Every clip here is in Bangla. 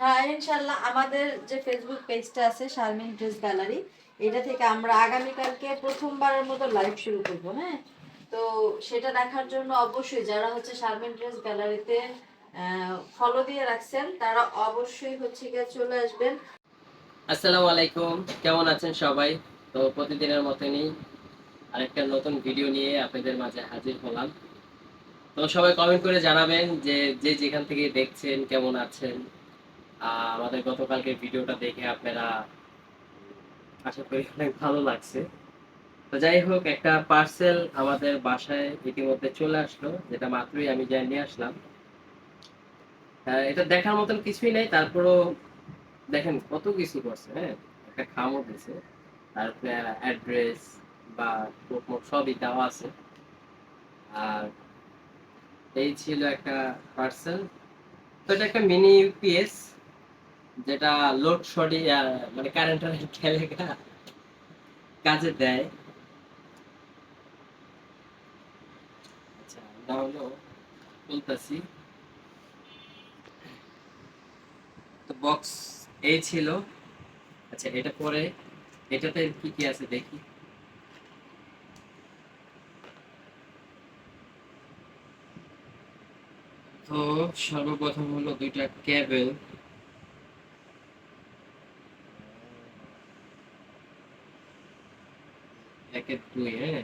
হ্যাঁ ইনশাল্লাহ আমাদের যে ফেসবুক পেজটা আছে শারমিন ড্রেস গ্যালারি এটা থেকে আমরা আগামীকালকে প্রথমবারের মতো লাইভ শুরু করব হ্যাঁ? তো সেটা দেখার জন্য অবশ্যই যারা হচ্ছে শারমিন ড্রেস গ্যালারিতে ফলো দিয়ে রাখছেন, তারা অবশ্যই হচ্ছে গিয়ে চলে আসবেন। আসসালামু আলাইকুম, কেমন আছেন সবাই? তো প্রতিদিনের মতনই আরেকটা নতুন ভিডিও নিয়ে আপনাদের মাঝে হাজির হলাম। তো সবাই কমেন্ট করে জানাবেন যে যে যেখান থেকে দেখছেন, কেমন আছেন? আমাদের গতকালকে ভিডিওটা দেখে আপনারা আশা করি অনেক ভালো লাগছে। তো যাই হোক, একটা পার্সেল আমাদের বাসায় ইতিমধ্যে চলে আসলো, যেটা মাত্রই আমি যাই নিয়ে আসলাম। এটা দেখার মতন কিছুই নেই, তারপরও দেখেন কত কিছু করছে হ্যাঁ? একটা খামও দিছে, তারপরে অ্যাড্রেস বা সবই দেওয়া আছে। আর এই ছিল একটা পার্সেল তো এটা একটা মিনি ইউপিএস যেটা লোড সরি মানে কারেন্টের খেলে কাজে দেয়। আচ্ছা বলতেছি। তো বক্স এই ছিল। আচ্ছা এটা পরে, এটাতে কি কি আছে দেখি। তো সর্বপ্রথম হলো দুইটা কেবল একের দুই হ্যাঁ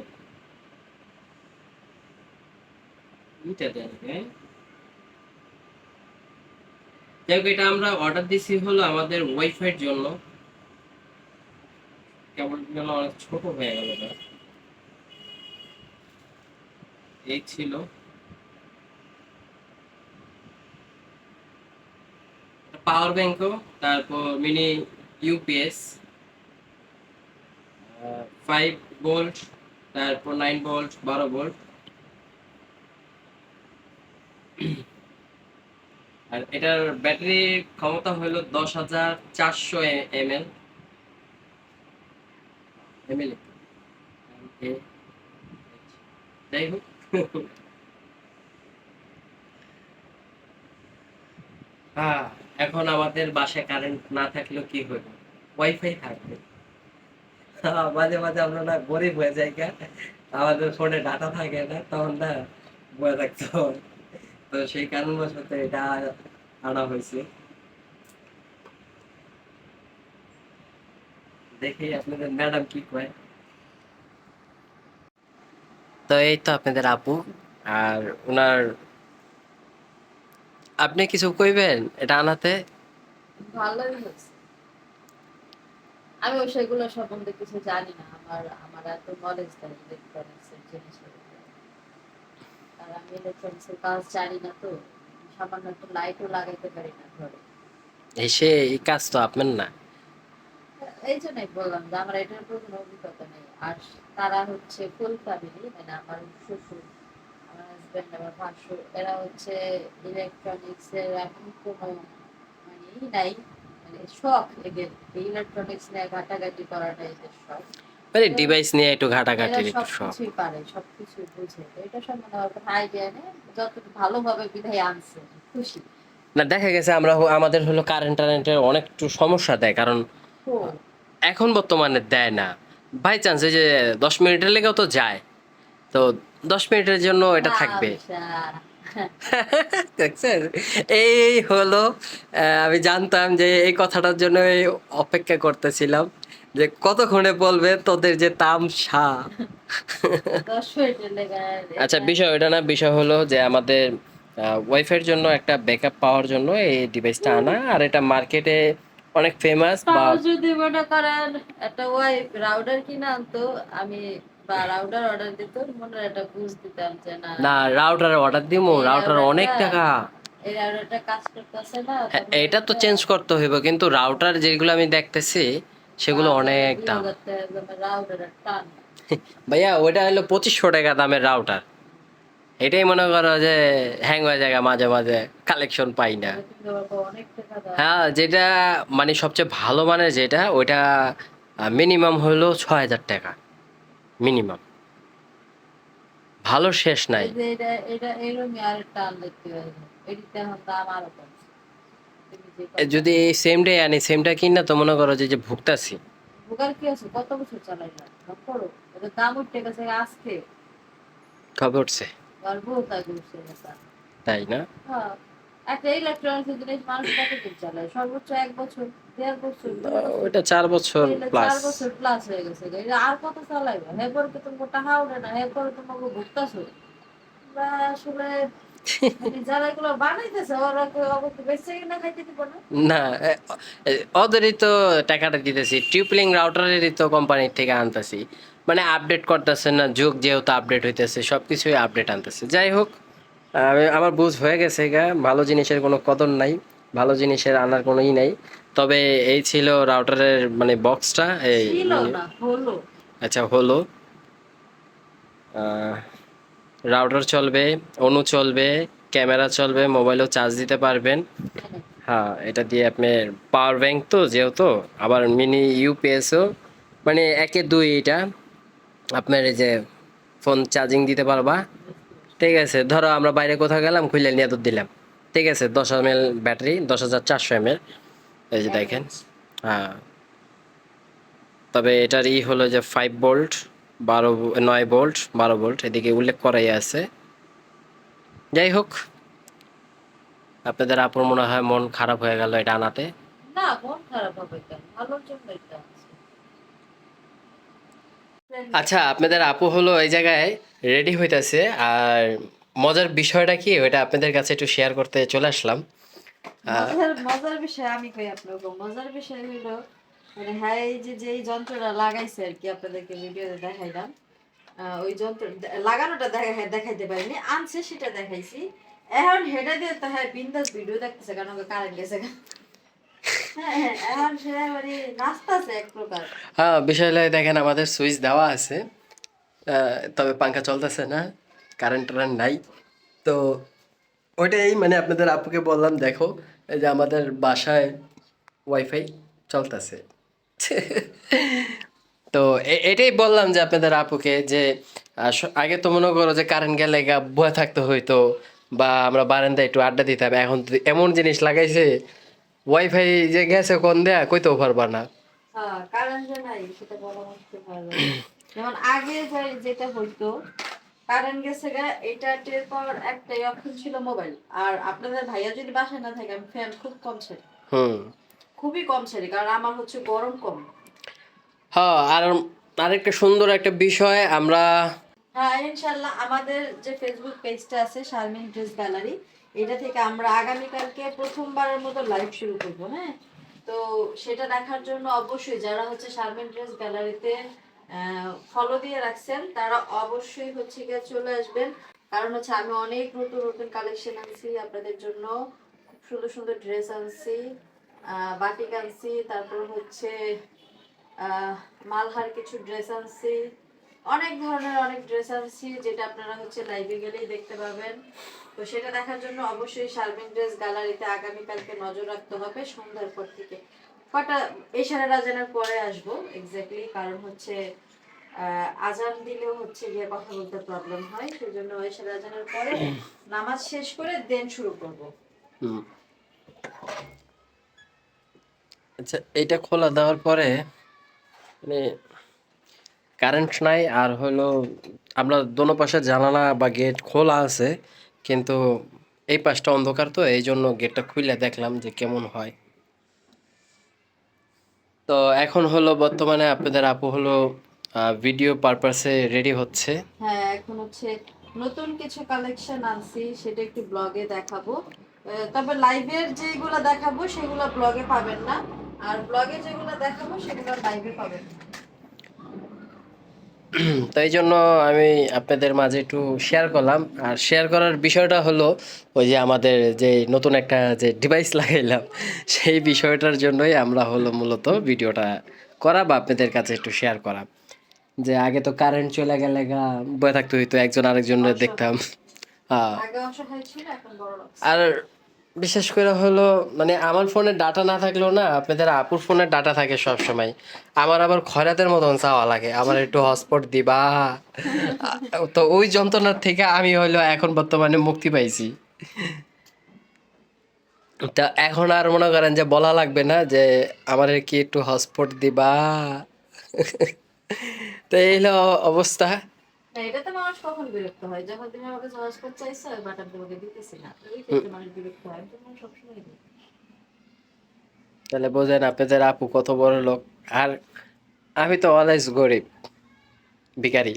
দুইটা দেন হ্যাঁ যাই হোক, এটা আমরা অর্ডার দিছি হলো আমাদের ওয়াইফাইয়ের জন্য। অনেক ছোট হয়ে গেল এই ছিল। পাওয়ার ব্যাংকও তারপর মিনি ইউপিএস ফাইভ ভোল্ট তারপর নাইন ভোল্ট বারো ভোল্ট আর এটার ব্যাটারি ক্ষমতা হলো দশ হাজার চারশো এম এল এম এল যাই হোক। হ্যাঁ এখন আমাদের বাসায় কারেন্ট না থাকলেও কি হইব ওয়াইফাই থাকবে। মাঝে মাঝে আমরা না গরিব হয়ে যাই। আমাদের ফোনে ডাটা থাকে না তখন না বয়ে থাকতে হয় তো সেই কারণবশত এটা আনা হয়েছে। দেখি আপনাদের ম্যাডাম কি কয়। তো এই তো আপনাদের আপু আর ওনার আপনি কিছু কইবেন এটা আনাতে? ভালোই হয়েছে। আমি ওই সেগুলো সম্বন্ধে কিছু জানি না। আমার আমার এত নলেজ নেই ইলেকট্রনিক্সের জিনিসের। আর আমি ইলেকট্রনিক্সের কাজ জানি না তো। সামান্য একটু লাইটও লাগাইতে পারি না ঘরে। এসে এই কাজ তো আপনার না। এই জন্যই বললাম যে আমার এটার উপর কোনো অভিজ্ঞতা নেই। আর তারা হচ্ছে ফুল ফ্যামিলি মানে আমার শ্বশুর আমার হাজবেন্ড আমার ভাসুর এরা হচ্ছে ইলেকট্রনিক্স এর এখন কোনো মানে নাই। মানে ঘাটাঘাটি ডিভাইস নিয়ে একটু এরা ঘাটাঘাটির একটু শখ। পারে সবকিছুই বুঝে। এটা সম্বন্ধে আমার কোনো আইডিয়া নেই যতটুকু ভালোভাবে বিধায় আনছে খুশি। না দেখা গেছে আমরা আমাদের হলো কারেন্ট টারেন্টের অনেক একটু সমস্যা দেয় কারণ এখন বর্তমানে দেয় না। বাই চান্স এই যে দশ মিনিটের লেগেও তো যায় তো দশ মিনিটের জন্য এটা থাকবে। আচ্ছা। দেখছেন? এই হলো আহ, আমি জানতাম যে এই কথাটার জন্য অপেক্ষা করতেছিলাম যে কতক্ষণে বলবে তোদের যে তামসা? আচ্ছা বিষয় ওটা না বিষয় হলো যে আমাদের ওয়াইফাইয়ের জন্য একটা ব্যাকআপ পাওয়ার জন্য এই ডিভাইসটা আনা আর এটা মার্কেটে অনেক ফেমাস বা যদি মনে করেন একটা ওয়াইফ রাউটার কিনে আনতো আমি বা রাউটার অর্ডার দিত মনে একটা বুঝ দিতাম যে না। না রাউটারে অর্ডার দিমু রাউটার অনেক টাকা। হ্যাঁ, এটা তো চেঞ্জ করতে হইব কিন্তু রাউটার যেগুলো আমি দেখতেছি সেগুলো অনেক দাম। টান। ভাইয়া ওইটা হলো পঁচিশশো টাকা দামের রাউটার এটাই মনে করো যে হ্যাং হয়ে যায় মাঝে মাঝে কালেকশন পাই না। হ্যাঁ যেটা মানে সবচেয়ে ভালো মানের যেটা ওইটা মিনিমাম হলো ছ হাজার টাকা। মিনিমাম। ভালো শেষ নাই। এটা এটা এরকমই আর টান দেখতে পাই দাম আরও যদি এই সেমটাই আনি সেমটা কিনা তো মনে করো যে ভুগতাছি। ভোগার কি আছে? কত বছর চালাইলাম ভাব করো। ওদের দাম উঠতে গেছে আজকে। কবে উঠছে? তাই না? হ্যাঁ। একটা ইলেকট্রনিক্স জিনিস মানুষ কতদিন চালায়? সর্বোচ্চ এক বছর দেড় বছর দুই তো বছর। ওইটা চার বছর প্লাস চার বছর প্লাস হয়ে গেছে। এটা আর কত চালাইবা? এরপর কি তোমাকে টাকা উঠে না এরপর তোমাকে ভুগতাছো আসলে যারা এগুলো বানাইতেছে ওরা কি অবশ্যই বেঁচে কিনা খাইতে দিব না? না এ- এ- ওদেরই তো টাকাটা দিতেছি। ট্রিপলিং রাউটারেরই তো কোম্পানির থেকে আনতেছি। মানে আপডেট করতেছে না যুগ যেহেতু আপডেট হইতেছে সব কিছুই আপডেট আনতেছে। যাই হোক আমি আমার বুঝ হয়ে গেছে গা ভালো জিনিসের কোনো কদর নাই ভালো জিনিসের আনার কোনো ই নাই। তবে এই ছিল রাউটারের মানে বক্সটা এই হলো। আচ্ছা হলো। রাউটার চলবে অনু চলবে ক্যামেরা চলবে মোবাইলও চার্জ দিতে পারবেন। হ্যাঁ এটা দিয়ে আপনার পাওয়ার ব্যাংক তো যেহেতু আবার মিনি ইউপিএসও মানে একে দুই এটা আপনার এই যে ফোন চার্জিং দিতে পারবা। ঠিক আছে, ধরো আমরা বাইরে কোথাও গেলাম খুলে নিয়ে দিলাম। ঠিক আছে, দশ এম এল ব্যাটারি, দশ হাজার চারশো এম এল এই যে দেখেন হ্যাঁ। তবে এটার ই হলো যে ফাইভ বোল্ট বারো নয় বোল্ট বারো বোল্ট এদিকে উল্লেখ করাই আছে। যাই হোক, আপনাদের আপুর মনে হয় মন খারাপ হয়ে গেল এটা আনাতে। না, মন খারাপ হবে ভালোর জন্য আচ্ছা আপনাদের আপু হলো এই জায়গায় রেডি হইতাছে। আর মজার বিষয়টা কি? ওটা আপনাদের কাছে একটু শেয়ার করতে চলে আসলাম। মজার বিষয় আমি কই আপনাকে? মজার বিষয় হইল মানে হ্যাঁ এই যে যে এই যন্ত্রটা লাগাইছে আর কি আপনাদেরকে ভিডিওতে দেখাইলাম। ওই যন্ত্র লাগানোটা হ্যাঁ, দেখাইতে পারিনি আনছে সেটা দেখাইছি। এখন হেডা দিয়ে তো হ্যাঁ বিন্দাস ভিডিও দেখতেছে কারণ কারেন্ট গেছে। হ্যাঁ হ্যাঁ, মানে হ্যাঁ হলো দেখেন আমাদের সুইচ দেওয়া আছে। তবে পাঙ্খা চলতেছে না কারেন্ট টারেন্ট নাই। তো ওইটাই মানে আপনাদের আপুকে বললাম দেখো যে আমাদের বাসায় ওয়াইফাই চলতেছে। তো এটাই বললাম যে আপনাদের আপুকে যে আগে তো মনে করো যে কারেন্ট গেলে গা বয়ে থাকতে হইতো বা আমরা বারান্দায় একটু আড্ডা দিতাম এখন এমন জিনিস লাগাইছে ওয়াইফাই যে গেছে কোন দেয়া কইতেও পারবা না। হ্যাঁ কারণ যে নাই সেটা বলা মুশকিল যেমন আগে যেটা হইতো কারেন্ট গেছে গা এটা টের পাওয়ার একটাই অপশন ছিল মোবাইল আর আপনাদের ভাইয়া যদি বাসায় না থাকে আমি ফ্যান খুব কম ছেড়ে। হুম। খুবই কম ছেড়ে কারণ আমার হচ্ছে গরম কম। হ্যাঁ আর আরেকটা সুন্দর একটা বিষয় আমরা হ্যাঁ ইনশাল্লাহ আমাদের যে ফেসবুক পেজটা আছে শারমিন ড্রেস গ্যালারি এটা থেকে আমরা আগামীকালকে প্রথমবারের মতো লাইভ শুরু করব হ্যাঁ? তো সেটা দেখার জন্য অবশ্যই যারা হচ্ছে শারমিন ড্রেস গ্যালারিতে ফলো দিয়ে রাখছেন, তারা অবশ্যই হচ্ছে গিয়ে চলে আসবেন। কারণ হচ্ছে আমি অনেক নতুন নতুন কালেকশন আনছি আপনাদের জন্য। খুব সুন্দর সুন্দর ড্রেস আনছি বাটিক আনছি, তারপর হচ্ছে মালহার কিছু ড্রেস আনছি। অনেক ধরনের, অনেক ড্রেস আনছি, যেটা আপনারা হচ্ছে লাইভে গেলেই দেখতে পাবেন। তো সেটা দেখার জন্য অবশ্যই শারমিন ড্রেস গ্যালারিতে আগামীকালকে নজর রাখতে হবে সন্ধ্যার পর থেকে। কটা এশারা রাজানের পরে আসব এক্স্যাক্টলি কারণ হচ্ছে আজান দিলেও হচ্ছে গিয়ে কথা বলতে প্রবলেম হয়, সেজন্য এশারা রাজানের পরে নামাজ শেষ করে দেন শুরু করব। আচ্ছা এটা খোলা দেওয়ার পরে মানে কারেন্ট নাই, আর হলো, আমরা দোনো পাশে জানালা বা গেট খোলা আছে কিন্তু এই পাশটা অন্ধকার তো, এই জন্য গেটটা খুলে দেখলাম যে কেমন হয়। তো এখন হলো বর্তমানে আপনাদের আপু হলো ভিডিও পারপাসে রেডি হচ্ছে। হ্যাঁ এখন হচ্ছে নতুন কিছু কালেকশন আনছি, সেটা একটু ব্লগে দেখাবো। তবে লাইভের যেগুলো দেখাবো, সেগুলো ব্লগে পাবেন না। আর ব্লগে যেগুলো দেখাবো, সেগুলো লাইভে পাবেন তো এই জন্য আমি আপনাদের মাঝে একটু শেয়ার করলাম। আর শেয়ার করার বিষয়টা হলো ওই যে আমাদের যে নতুন একটা যে ডিভাইস লাগাইলাম সেই বিষয়টার জন্যই আমরা হলো মূলত ভিডিওটা করা বা আপনাদের কাছে একটু শেয়ার করা। যে আগে তো কারেন্ট চলে গেলে গা বয়ে থাকতে হইতো একজন আরেকজনের দেখতাম। বড় লাগছে। আর বিশেষ করে হলো মানে আমার ফোনে ডাটা না থাকলেও না, আপনাদের আপুর ফোনে ডাটা থাকে সব সময় আমার আবার খয়রাতের মতন চাওয়া লাগে। আমার একটু হটস্পট দিবা। তো ওই যন্ত্রণার থেকে আমি হলো এখন বর্তমানে মুক্তি পাইছি। তা এখন আর মনে করেন যে বলা লাগবে না যে আমার কি একটু হটস্পট দিবা। তো এই হলো অবস্থা। না এটাতে মানুষ কখন বিরক্ত হয়? যখন তুমি আমাকে চয়েস করতে চাইছো বাট আমি তোমাকে দিতেছি না। তো মানুষ বিরক্ত হয় আমি তো সবসময় দিই। তাহলে বোঝেন আপনাদের আপু কত বড় লোক। আর আমি তো অলওয়েজ গরিব ভিখারি।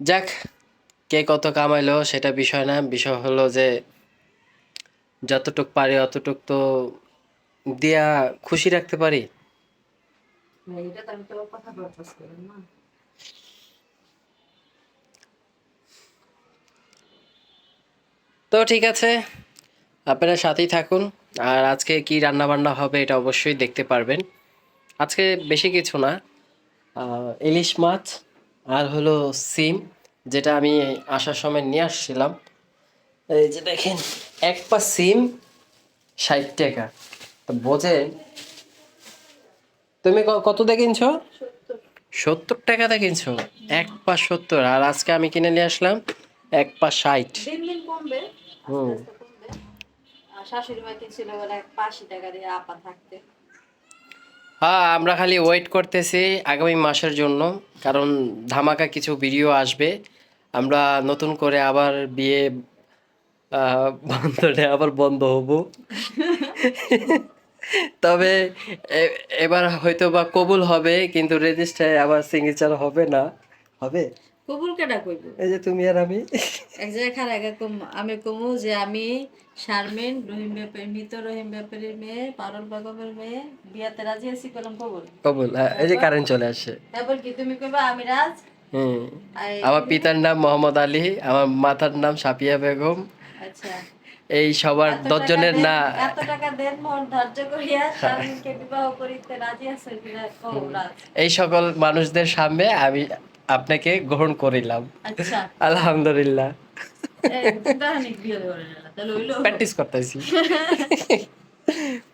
যাক কে কত কামাইলো সেটা বিষয় না। বিষয় হলো যে যতটুক পারি অতটুক তো দিয়া খুশি রাখতে পারি। না, এটা তো তো ঠিক আছে আপনারা সাথেই থাকুন আর আজকে কি রান্না বান্না হবে এটা অবশ্যই দেখতে পারবেন। আজকে বেশি কিছু না ইলিশ মাছ আর হলো সিম যেটা আমি আসার সময় নিয়ে আসছিলাম। এই যে দেখেন এক পা সিম ষাট টাকা। তো বোঝেন তুমি ক- কত কিনছো? সত্তর টাকাতে কিনছো? এক পা সত্তর। আর আজকে আমি কিনে নিয়ে আসলাম এক পা ষাট। হুম। আস্তে কমবে। আর শাশুড়ি মা কিনছিল এক পাঁচশো টাকা দিয়ে আপা থাকতে। হ্যাঁ আমরা খালি ওয়েট করতেছি আগামী মাসের জন্য কারণ ধামাকা কিছু ভিডিও আসবে। আমরা নতুন করে আবার বিয়ে আহ, বন্ধনে আবার বন্ধ হব। তবে এবার হয়তো বা কবুল হবে কিন্তু রেজিস্টারে আবার সিগনেচার হবে না। হবে? কবুল কেডা কইব? এই যে তুমি আর আমি। এক জায়গায় আগে কম আমি কমু যে আমি শারমিন রহিম ব্যাপারী মৃত রহিম ব্যাপারীর মেয়ে পারুল বেগমের মেয়ে বিয়াতে রাজি আছি কলম কবুল। কবুল হ্যাঁ, এই যে কারেন্ট চলে আসে তারপর কি তুমি কইবা আমি রাজ? হুম। আমার পিতার নাম মোহাম্মদ আলী আমার মাতার নাম সাপিয়া বেগম। আচ্ছা। এই সবার দশজনের না এত টাকা দেন মন ধার্য করিয়া শারমিনকে বিবাহ করিতে রাজি আছে কিনা কও রাজ এই সকল মানুষদের সামনে আমি আপনাকে গ্রহণ করিলাম। আচ্ছা। আলহামদুলিল্লাহ। প্র্যাকটিস করতেছি।